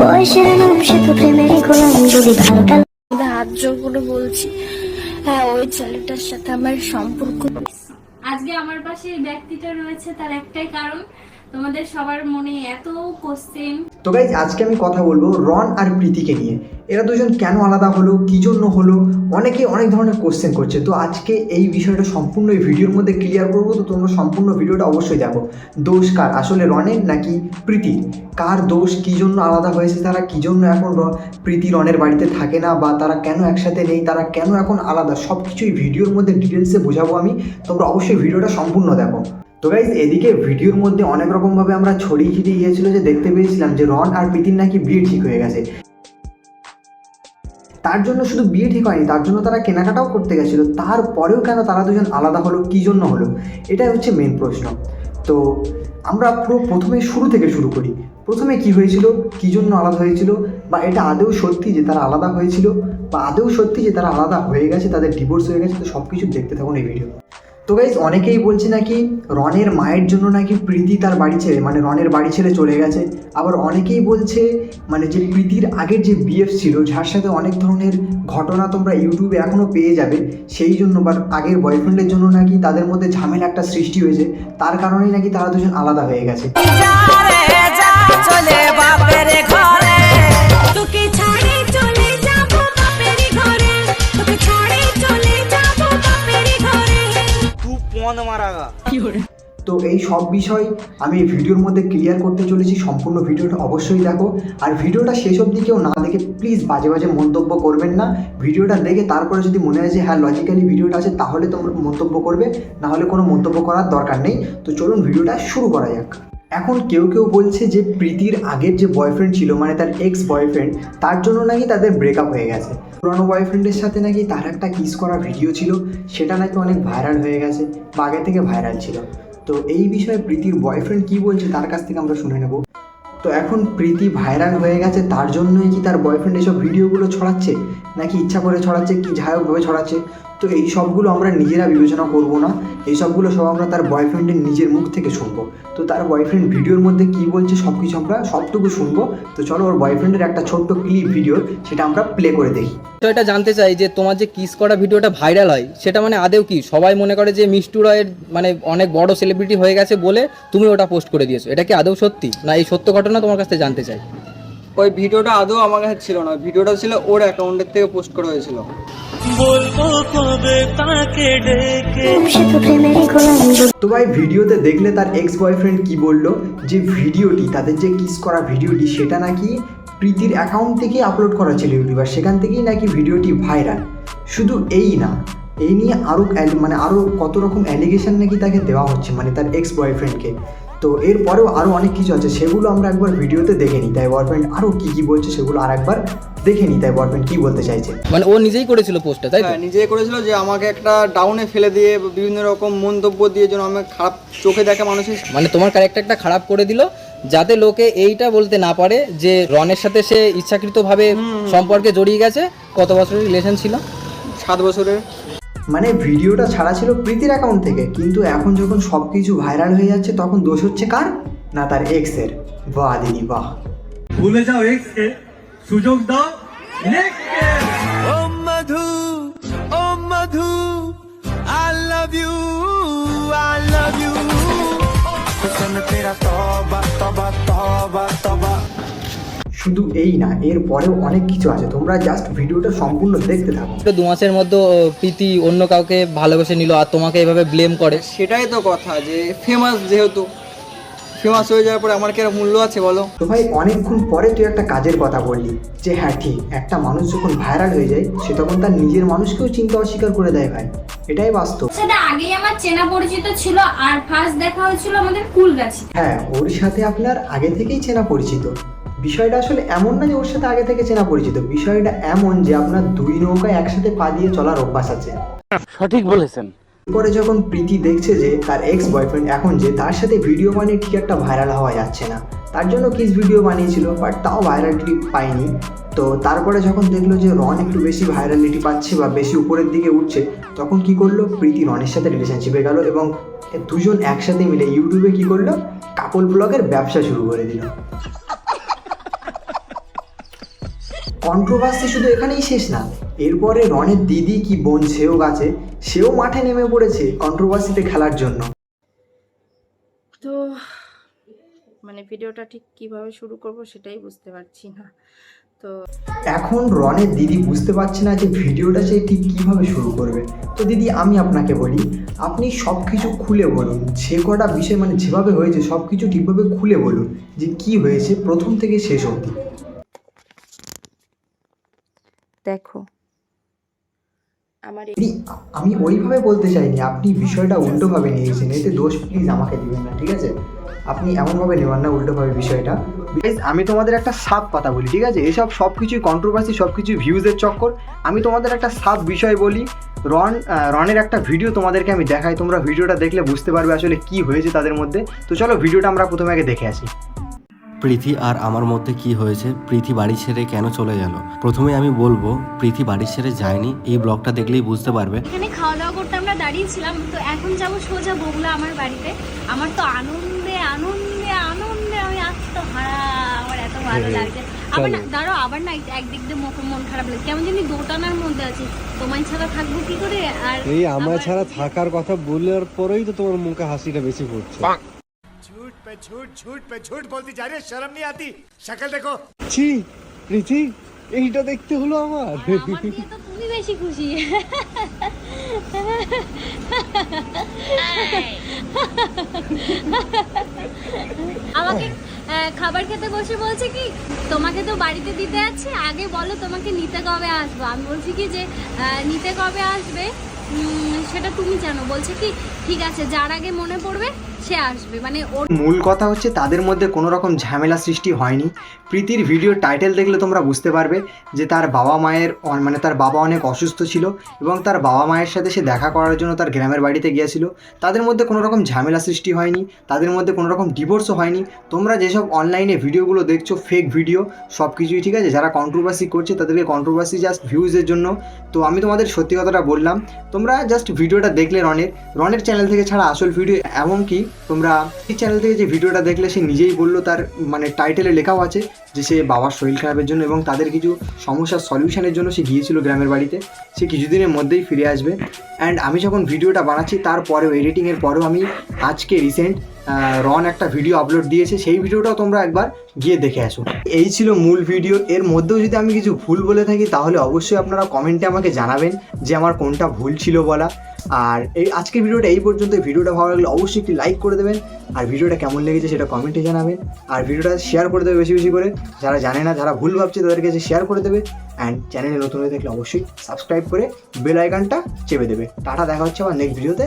বয়সের নাম শুধু প্রেমের গোলাম যদি ভালোটা হাত জোর করে বলছি। হ্যাঁ ওই ছেলেটার সাথে আমার সম্পর্ক। আজকে আমার পাশে এই ব্যক্তিটা রয়েছে তার একটাই কারণ তোমাদের সবার মনে এত কোশ্চেন তো গাইজ আজকে আমি কথা বলব রন আর প্রীতিকে নিয়ে। এরা দুজন কেন আলাদা হলো, কী জন্য হলো? অনেকে অনেক ধরনের কোশ্চেন করছে। তো আজকে এই বিষয়টা সম্পূর্ণ এই ভিডিওর মধ্যে ক্লিয়ার করব। তো তোমরা সম্পূর্ণ ভিডিওটা অবশ্যই দেখো। দোষ কার? আসলে রনের নাকি প্রীতি? কার দোষ? কী জন্য আলাদা হয়েছে তারা? কী জন্য এখন প্রীতি রনের বাড়িতে থাকে না? বা তারা কেন একসাথে নেই? তারা কেন এখন আলাদা? সব কিছুই ভিডিওর মধ্যে ডিটেলসে বোঝাবো আমি। তোমরা অবশ্যই ভিডিওটা সম্পূর্ণ দেখো। তো গাইজ এদিকে ভিডিওর মধ্যে অনেক রকমভাবে আমরা ছড়িয়ে ছিটিয়ে গিয়েছিল যে দেখতে পেয়েছিলাম যে রন আর প্রীতির নাকি বিয়ে ঠিক হয়ে গেছে। তার জন্য শুধু বিয়ে ঠিক হয়নি, তার জন্য তারা কেনাকাটাও করতে গেছিল। তারপরেও কেন তারা দুজন আলাদা হলো, কী জন্য হলো? এটাই হচ্ছে মেন প্রশ্ন। তো আমরা পুরো প্রথমে শুরু থেকে শুরু করি। প্রথমে কি হয়েছিল, কী জন্য আলাদা হয়েছিল, বা এটা আদৌ সত্যি যে তারা আলাদা হয়েছিল, বা আদৌ সত্যি যে তারা আলাদা হয়ে গেছে, তাদের ডিভোর্স হয়ে গেছে, তো সব কিছু দেখতে থাকুন এই ভিডিও তো গাইজ অনেকেই বলছে নাকি রনের মায়ের জন্য নাকি প্রীতি তার বাড়ি ছেড়ে মানে রনের বাড়ি ছেড়ে চলে গেছে। আবার অনেকেই বলছে মানে যে প্রীতির আগের যে বিএফ ছিল, যার সাথে অনেক ধরনের ঘটনা তোমরা ইউটিউবে এখনও পেয়ে যাবে, সেই জন্য বা আগের বয়ফ্রেন্ডের জন্য নাকি তাদের মধ্যে ঝামেলা একটা সৃষ্টি হয়েছে, তার কারণেই নাকি তারা দুজন আলাদা হয়ে গেছে। তো এই সব বিষয় আমি ভিডিওর মধ্যে ক্লিয়ার করতে চলেছি, সম্পূর্ণ ভিডিওটা অবশ্যই দেখো। আর ভিডিওটা শেষ অবধি কেউ না দেখে প্লিজ বাজে বাজে মন্তব্য করবেন না। ভিডিওটা দেখে তারপরে যদি মনে হয় যে হ্যাঁ লজিক্যালি ভিডিওটা আছে, তাহলে তোমরা মন্তব্য করবে। না হলে কোনো মন্তব্য করার দরকার নেই। তো চলুন ভিডিওটা শুরু করা যাক। এখন কেউ কেউ বলছে যে প্রীতির আগের যে বয়ফ্রেন্ড ছিল মানে তার এক্স বয়ফ্রেন্ড তার জন্য নাকি তাদের ব্রেকআপ হয়ে গেছে। পুরনো বয়ফ্রেন্ডের সাথে নাকি তার একটা কিস করা ভিডিও ছিল, সেটা নাকি অনেক ভাইরাল হয়ে গেছে, বা আগে থেকে ভাইরাল ছিল। তো এই বিষয়ে প্রীতির বয়ফ্রেন্ড কি বলছে, তার কাছ থেকে আমরা শুনে নেব। তো এখন প্রীতি ভাইরাল হয়ে গেছে, তার জন্যই কি তার বয়ফ্রেন্ড এসব ভিডিওগুলো ছড়াচ্ছে? নাকি ইচ্ছা করে ছড়াচ্ছে, কি যাই হোকভাবে ছড়াচ্ছে? তো এই সবগুলো আমরা নিজেরা বিবেচনা করব না। এই সবগুলো সব আমরা তার বয়ফ্রেন্ডের নিজের মুখ থেকে শুনব। তো তার বয়ফ্রেন্ড ভিডিওর মধ্যে কি বলছে সব কিছু আমরা সবটুকু শুনব। তো চলো ওর বয়ফ্রেন্ডের একটা ছোট্ট ক্লিপ ভিডিও সেটা আমরা প্লে করে দেখি। তো এটা জানতে চাই যে তোমার যে কিস করা ভিডিওটা ভাইরাল হয় সেটা মানে আদেও কি? সবাই মনে করে যে মিষ্টু রয়ের মানে অনেক বড় সেলিব্রিটি হয়ে গেছে বলে তুমি ওটা পোস্ট করে দিয়েছ। এটা কি আদৌ সত্যি? না এই সত্য ঘটনা তোমার কাছ থেকে জানতে চাই। ওই ভিডিওটা আদৌ আমার কাছে ছিল না। ভিডিওটা ছিল ওর অ্যাকাউন্টের থেকে পোস্ট করা হয়েছিল। তো ভাই ভিডিওতে দেখলে তার এক্স বয়ফ্রেন্ড কি বলল? যে ভিডিওটি, তাদের যে কিস করা ভিডিওটি, সেটা নাকি প্রীতির অ্যাকাউন্ট থেকে আপলোড করা ছিল ইউটিউবার সেখান থেকেই নাকি ভিডিওটি ভাইরাল শুধু এই না, এই নিয়ে আরও মানে আরও কত রকম অ্যালিগেশন নাকি তাকে দেওয়া হচ্ছে মানে তার এক্স বয়ফ্রেন্ডকে তো এরপরেও আরও অনেক কিছু আছে সেগুলো আমরা একবার ভিডিওতে দেখে নিই। তাই বয়ফ্রেন্ড আরও কী কী বলছে সেগুলো আর একবার দেখে নিই তাই বয়ফ্রেন্ড কী বলতে চাইছে। মানে ও নিজেই করেছিল পোস্টটা তাই নিজেই হ্যাঁ করেছিল যে আমাকে একটা ডাউনে ফেলে দিয়ে বিভিন্ন রকম মন্তব্য দিয়ে যেন আমাকে খারাপ চোখে দেখে মানুষের মানে তোমার ক্যারেক্টারটা খারাপ করে দিল যাতে লোকে এইটা বলতে না পারে যে রনের সাথে সে ইচ্ছাকৃতভাবে সম্পর্কে জড়িয়ে গেছে কত বছরের রিলেশন ছিল? সাত বছরের। মানে ভিডিওটা ছাড়া ছিল প্রীতির অ্যাকাউন্ট থেকে। কিন্তু এখন যখন সব কিছু ভাইরাল হয়ে যাচ্ছে তখন দোষ হচ্ছে কার? না তার এক্সের বাহ দিদি বাহ। ভুলে যাও এক্সকে সুযোগ দাও নেক্সট শুধু এই না এর পরেও অনেক কিছু আছে। তোমরা জাস্ট ভিডিওটা সম্পূর্ণ দেখতে থাকো। তো দু মাসের মধ্যে প্রীতি অন্য কাউকে ভালোবেসে নিল আর তোমাকে এভাবে ব্লেম করে? সেটাই তো কথা যে ফেমাস যেহেতু। ফেমাস হয়ে যাওয়ার পরে আমার কি আর মূল্য আছে বলো? তো ভাই অনেকক্ষণ পরে তুই একটা কাজের কথা বললি যে হ্যাঁ ঠিক একটা মানুষ যখন ভাইরাল হয়ে যায় সে তখন তার নিজের মানুষকেও চিন্তা অস্বীকার করে দেয় ভাই। এটাই বাস্তব। সেটা আগেই আমার চেনা পরিচিত ছিল আর ফার্স্ট দেখা হয়েছিল আমাদের কুলগাছি। হ্যাঁ ওর সাথে আপনার আগে থেকেই চেনা পরিচিত। বিষয়টা আসলে এমন না যে ওর সাথে আগে থেকে চেনা পরিচিত। বিষয়টা এমন যে আপনার দুই নৌকায় একসাথে পা দিয়ে চলার অভ্যাস আছে। সঠিক বলেছেন। পরে যখন প্রীতি দেখছে যে তার এক্স বয়ফ্রেন্ড এখন যে তার সাথে ভিডিও বানিয়ে ঠিক একটা ভাইরাল হওয়া যাচ্ছে না তার জন্য কিস ভিডিও বানিয়েছিল বাট তাও ভাইরালিটি পায়নি। তো তারপরে যখন দেখল যে রন একটু বেশি ভাইরালিটি পাচ্ছে বা বেশি উপরের দিকে উঠছে তখন কি করল? প্রীতি রনের সাথে রিলেশনশিপে গেল এবং দুজন একসাথে মিলে ইউটিউবে কি করল? কাপল ব্লগের ব্যবসা শুরু করে দিল। কন্ট্রোভার্সি শুধু এখানেই শেষ না এরপরে রনের দিদি কি বোন সেও গাছে সেও মাঠে নেমে পড়েছে কন্ট্রোভার্সিতে খেলার জন্য। তো মানে ভিডিওটা ঠিক কীভাবে শুরু করব সেটাই বুঝতে পারছি না। তো এখন রনের দিদি বুঝতে পারছে না যে ভিডিওটা সে ঠিক কীভাবে শুরু করবে। তো দিদি আমি আপনাকে বলি আপনি সব কিছু খুলে বলুন যে কটা বিষয় মানে যেভাবে হয়েছে সব কিছু ঠিকভাবে খুলে বলুন যে কি হয়েছে প্রথম থেকে শেষ অবধি। দেখো। আমার আমি ওইভাবে বলতে চাইনি আপনি বিষয়টা উল্টোভাবে নিয়েছেন এতে দোষ প্লিজ আমাকে দিবেন না ঠিক আছে? আপনি এমনভাবে নেবেন না উল্টোভাবে বিষয়টা। Guys, আমি তোমাদের একটা সাপ কথা বলি ঠিক আছে? এসব সব কিছুই কন্ট্রোভার্সি সব কিছুই ভিউজের চক্কর। আমি তোমাদের একটা সাপ বিষয় বলি রন রনের একটা ভিডিও তোমাদেরকে আমি দেখাই তোমরা ভিডিওটা দেখলে বুঝতে পারবে আসলে কি হয়েছে তাদের মধ্যে। তো চলো ভিডিওটা আমরা প্রথমে আগে দেখে আসি। প্রীতি আর আমার মধ্যে কি হয়েছে? প্রীতি বাড়ি ছেড়ে কেন চলে গেল? প্রথমে আমি বলব প্রীতি বাড়ি ছেড়ে যায়নি। এই ব্লগটা দেখলেই বুঝতে পারবে। এখানে খাওয়া দাওয়া করতে আমরা দাঁড়িয়েছিলাম তো এখন যাব সোজা বগুলা আমার বাড়িতে। আমার তো আনন্দে আনন্দে আনন্দে আমি আত্মহারা আমার এত ভালো লাগছে। আবার না দাঁড়াও আবার না একদিক দিয়ে মুখ মন খারাপ লাগে কেমন জানি দোটানার মধ্যে আছি। তোমায় ছাড়া থাকব কি করে? আর এই আমার ছাড়া থাকার কথা বলার পরেই তো তোমার মুখে হাসিটা বেশি ফুটছে। पे झूठ झूठ पे झूठ बोलती जा रही है शर्म नहीं आती शक्ल देखो ছি প্রীতি এইটা দেখতে হলো আমার আর আমার দিয়ে তো তুমি বেশি খুশি আমাকে আহ, খাবার খেতে বসে বলছে কি তোমাকে তো বাড়িতে দিতে আছে আগে বলো তোমাকে নিতে কবে আসবো আমি বলছি কি যে আহ, নিতে কবে আসবে উম, সেটা তুমি জানো বলছে কি ঠিক আছে যার আগে মনে পড়বে সে আসবে মানে ওর মূল কথা হচ্ছে তাদের মধ্যে কোনো রকম ঝামেলা সৃষ্টি হয়নি। প্রীতির ভিডিও টাইটেল দেখলে তোমরা বুঝতে পারবে যে তার বাবা মায়ের মানে তার বাবা অনেক অসুস্থ ছিল এবং তার বাবা মায়ের সাথে সে দেখা করার জন্য তার গ্রামের বাড়িতে গিয়েছিল। তাদের মধ্যে কোনো রকম ঝামেলা সৃষ্টি হয়নি, তাদের মধ্যে কোনো রকম ডিভোর্সও হয়নি। তোমরা যেসব অনলাইনে ভিডিওগুলো দেখছ ফেক ভিডিও সব কিছুই ঠিক আছে? যারা কন্ট্রোভার্সি করছে, তাদেরকে কন্ট্রোভার্সি জাস্ট ভিউজের জন্য। তো আমি তোমাদের সত্যি কথাটা বললাম, তোমরা জাস্ট ভিডিওটা দেখলে রনের। রনের চ্যানেল থেকে ছাড়া আসল ভিডিও এমনকি তোমরা এই চ্যানেল থেকে যে ভিডিওটা দেখলে, সে নিজেই বলল তার মানে টাইটেলে লেখাও আছে। যে সে বাবার শরীর খারাপের জন্য এবং তাদের কিছু সমস্যার সলিউশনের জন্য সে গিয়েছিল গ্রামের বাড়িতে, সে কিছুদিনের মধ্যেই ফিরে আসবে। অ্যান্ড আমি যখন ভিডিওটা বানাচ্ছি, তারপরেও, এডিটিংয়ের পরেও আমি আজকে রিসেন্ট রন একটা ভিডিও আপলোড দিয়েছে। সেই ভিডিওটাও তোমরা একবার গিয়ে দেখে আসো। এই ছিল মূল ভিডিও এর মধ্যেও যদি আমি কিছু ভুল বলে থাকি, তাহলে অবশ্যই আপনারা কমেন্টে আমাকে জানাবেন যে আমার কোনটা ভুল ছিল বলা। আর এই আজকের ভিডিওটা এই পর্যন্ত ভিডিওটা ভালো লাগলে অবশ্যই একটি লাইক করে দেবেন। আর ভিডিওটা কেমন লেগেছে সেটা কমেন্টে জানাবেন আর ভিডিওটা শেয়ার করে দেবে বেশি বেশি করে। যারা জানে না, যারা ভুল ভাবছে তাদের কাছে শেয়ার করে দেবে। অ্যান্ড চ্যানেলে নতুন হয়ে থাকলে অবশ্যই সাবস্ক্রাইব করে বেল আইকনটা চেপে দেবে। টাটা, দেখা হচ্ছে আমার নেক্সট ভিডিওতে